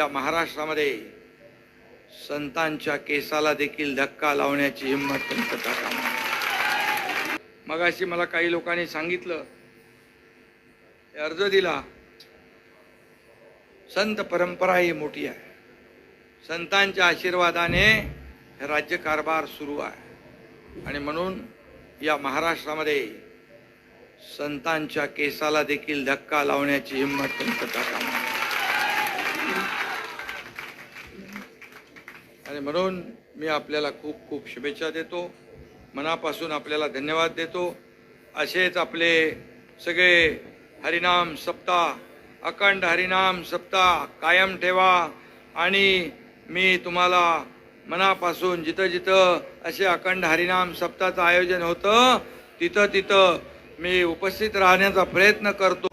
या महाराष्ट्रामध्ये संतांच्या केसाला देखील धक्का लावण्याची हिंमत पण करता कामा मगाशी मला काही लोकांनी सांगितलं अर्ज दिला संत परंपरा ही मोठी आहे. संतांच्या आशीर्वादाने हे राज्यकारभार सुरू आहे. आणि म्हणून या महाराष्ट्रामध्ये संतांच्या केसाला देखील धक्का लावण्याची हिंमत पण करता आणि म्हणून मी आपल्याला खूप खूप शुभेच्छा देतो. मनापासून आपल्याला धन्यवाद देतो. असेच आपले सगळे हरिनाम सप्ताह अखंड हरिनाम सप्ताह कायम ठेवा. आणि मी तुम्हाला मनापासून जिथं जिथं असे अखंड हरिनाम सप्ताहाचं आयोजन होतं तिथं तिथं मी उपस्थित राहण्याचा प्रयत्न करतो.